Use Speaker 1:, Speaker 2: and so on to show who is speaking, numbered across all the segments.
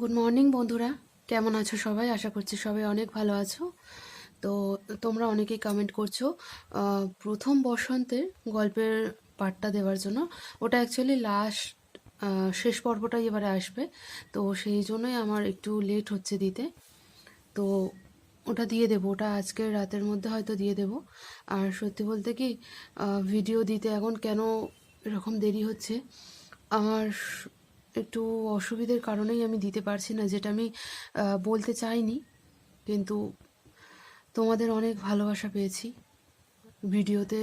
Speaker 1: Good morning বন্ধুরা। কেমন আছো সবাই? আশা করছি সবাই অনেক ভালো আছো। তো তোমরা অনেকেই কমেন্ট করছ প্রথম বসন্তের গল্পের পার্টটা দেওয়ার জন্য। ওটা অ্যাকচুয়ালি লাস্ট শেষ পর্বটাই এবারে আসবে। তো সেই জন্যই আমার একটু লেট হচ্ছে দিতে। তো ওটা দিয়ে দেবো। ওটা আজকের রাতের মধ্যে হয়তো দিয়ে দেবো। আর সত্যি বলতে কি ভিডিও দিতে এখন কেন এরকম দেরি হচ্ছে? আমার একটু অসুবিধার কারণেই আমি দিতে পারছি না, যেটা আমি বলতে চাইনি। কিন্তু তোমাদের অনেক ভালোবাসা পেয়েছি। ভিডিওতে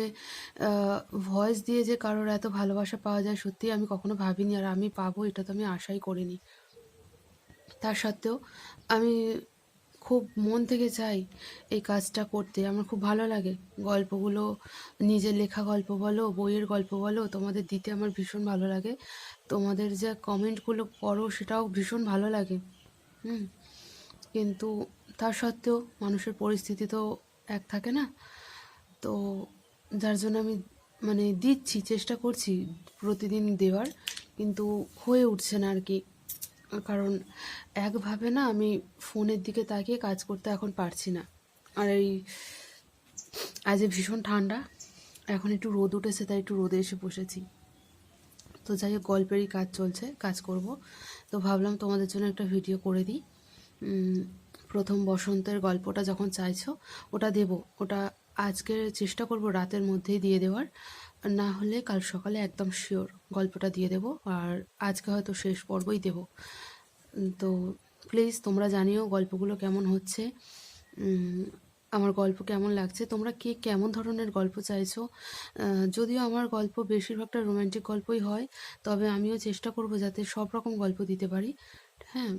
Speaker 1: ভয়েস দিয়ে যে কারোর এত ভালোবাসা পাওয়া যায়, সত্যি আমি কখনো ভাবিনি, আর আমি পাবো, এটা তো আমি আশাই করিনি। তার সত্ত্বেও আমি খুব মন থেকে চাই এই কাজটা করতে। আমার খুব ভালো লাগে। গল্পগুলো, নিজের লেখা গল্প বলো, বইয়ের গল্প বলো, তোমাদের দিতে আমার ভীষণ ভালো লাগে। তোমাদের যে কমেন্টগুলো করো সেটাও ভীষণ ভালো লাগে। হুম। কিন্তু তার সত্ত্বেও মানুষের পরিস্থিতি তো এক থাকে না। তো যার জন্য আমি মানে দিচ্ছি, চেষ্টা করছি প্রতিদিন দেওয়ার। কিন্তু হয়ে উঠছে না আর কি। কারণ একভাবে না আমি ফোনের দিকে তাকিয়ে কাজ করতে এখন পারছি না। আর এই, আজ ভীষণ ঠান্ডা, এখন একটু রোদ উঠেছে, তাই একটু রোদে এসে বসেছি। তো যাই হোক, গল্পেরই কাজ চলছে, কাজ করব। তো ভাবলাম তোমাদের জন্য একটা ভিডিও করে দিই। প্রথম বসন্তের গল্পটা যখন চাইছো, ওটা দেব। ওটা আজকে চেষ্টা করব রাতের মধ্যেই দিয়ে দেওয়ার। না হলে কাল সকালে একদম শিওর গল্পটা দিয়ে দেব আর আজকে হয়তো শেষ পর্বই দেব। তো প্লিজ তোমরা জানিও গল্পগুলো কেমন হচ্ছে। আমার গল্প কেমন লাগছে? তোমরা কে কেমন ধরনের গল্প চাইছো? যদিও আমার গল্প বেশিরভাগটা রোম্যান্টিক গল্পই হয়, তবে আমিও চেষ্টা করব যাতে সব রকম গল্প দিতে পারি। হ্যাঁ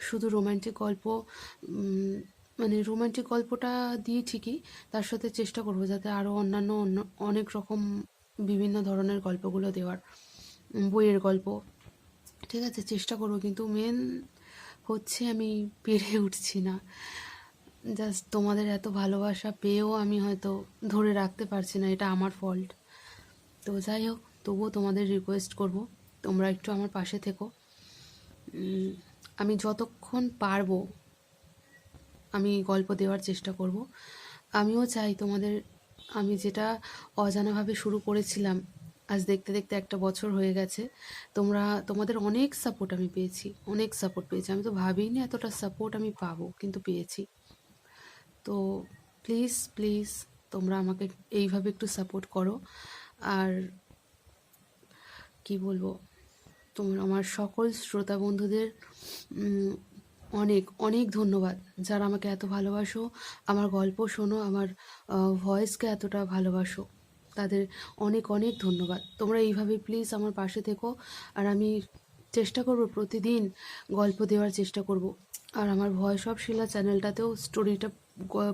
Speaker 1: শুধু রোম্যান্টিক গল্প মানে রোমান্টিক গল্পটা দিই ঠিকই, তার সাথে চেষ্টা করব যাতে আরও অন্যান্য অন্য অনেক রকম বিভিন্ন ধরনের গল্পগুলো দেওয়ার বইয়ের গল্প। ঠিক আছে, চেষ্টা করব, কিন্তু মেন হচ্ছে আমি পেরে উঠছি না। জাস্ট তোমাদের এত ভালোবাসা পেয়েও আমি হয়তো ধরে রাখতে পারছি না, এটা আমার ফল্ট তো যাই হোক, তবুও তোমাদের রিকোয়েস্ট করব, তোমরা একটু আমার পাশে থেকো। আমি যতক্ষণ পারব, আমি গল্প দেওয়ার চেষ্টা করব। আমিও চাই তোমাদের আমি যেটা অজানাভাবে শুরু করেছিলাম, আজ দেখতে দেখতে একটা বছর হয়ে গেছে, তোমরা, তোমাদের অনেক সাপোর্ট আমি পেয়েছি, অনেক সাপোর্ট পেয়েছি। আমি তো ভাবিনি এতটা সাপোর্ট আমি পাবো, কিন্তু পেয়েছি। তো প্লিজ প্লিজ তোমরা আমাকে এইভাবে একটু সাপোর্ট করো। আর কি বলব, তোমরা, আমার সকল শ্রোতা বন্ধুদের অনেক অনেক ধন্যবাদ। যারা আমাকে এত ভালোবাসো, আমার গল্প শোনো, আমার ভয়েসকে এতটা ভালোবাসো, তাদের অনেক অনেক ধন্যবাদ। তোমরা এইভাবে প্লিজ আমার পাশে থেকো, আর আমি চেষ্টা করব, প্রতিদিন গল্প দেওয়ার চেষ্টা করব। আর আমার ভয়েস অফ শিলা চ্যানেলটাতেও স্টোরিটা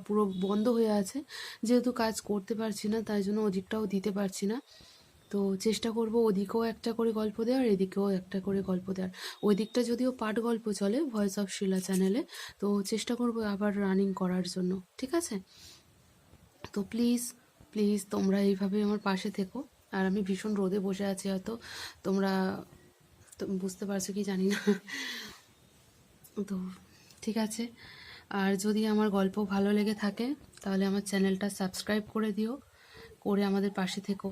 Speaker 1: পুরো বন্ধ হয়ে আছে। যেহেতু কাজ করতে পারছি না, তাই জন্য ওদিকটাও দিতে পারছি না। তো চেষ্টা করব ওদিকেও একটা করে গল্প দেওয়ার, এদিকেও একটা করে গল্প দেওয়ার। ওই দিকটা যদিও পাঠ গল্প চলে ভয়েস অফ শিলা চ্যানেলে তো চেষ্টা করব আবার রানিং করার জন্য, ঠিক আছে? তো প্লিজ প্লিজ তোমরা এইভাবে আমার পাশে থেকো। আর আমি ভীষণ রোদে বসে আছি হয়তো, তোমরা বুঝতে পারছ কি জানি না। তো ঠিক আছে। আর যদি আমার গল্প ভালো লেগে থাকে, তাহলে আমার চ্যানেলটা সাবস্ক্রাইব করে দিও, করে আমাদের পাশে থেকো।